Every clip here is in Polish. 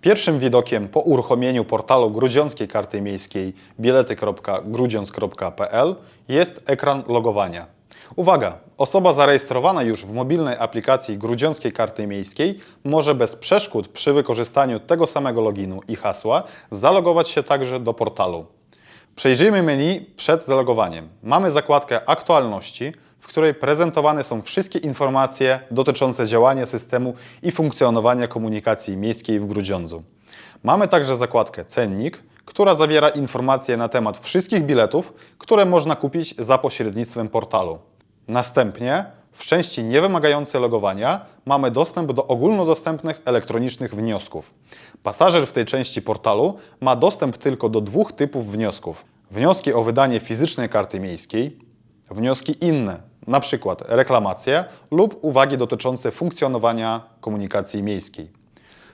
Pierwszym widokiem po uruchomieniu portalu Grudziąckiej Karty Miejskiej bilety.grudziąc.pl jest ekran logowania. Uwaga! Osoba zarejestrowana już w mobilnej aplikacji Grudziąckiej Karty Miejskiej może bez przeszkód przy wykorzystaniu tego samego loginu i hasła zalogować się także do portalu. Przejrzyjmy menu przed zalogowaniem. Mamy zakładkę Aktualności, w której prezentowane są wszystkie informacje dotyczące działania systemu i funkcjonowania komunikacji miejskiej w Grudziądzu. Mamy także zakładkę Cennik, która zawiera informacje na temat wszystkich biletów, które można kupić za pośrednictwem portalu. Następnie w części niewymagającej logowania mamy dostęp do ogólnodostępnych elektronicznych wniosków. Pasażer w tej części portalu ma dostęp tylko do dwóch typów wniosków. Wnioski o wydanie fizycznej karty miejskiej, wnioski inne, na przykład reklamacje lub uwagi dotyczące funkcjonowania komunikacji miejskiej.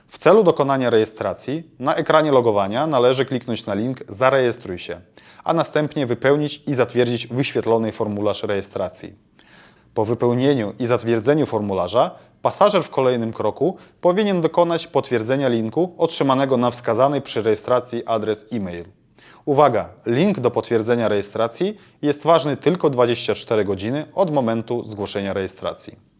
W celu dokonania rejestracji na ekranie logowania należy kliknąć na link Zarejestruj się, a następnie wypełnić i zatwierdzić wyświetlony formularz rejestracji. Po wypełnieniu i zatwierdzeniu formularza pasażer w kolejnym kroku powinien dokonać potwierdzenia linku otrzymanego na wskazany przy rejestracji adres e-mail. Uwaga, link do potwierdzenia rejestracji jest ważny tylko 24 godziny od momentu zgłoszenia rejestracji.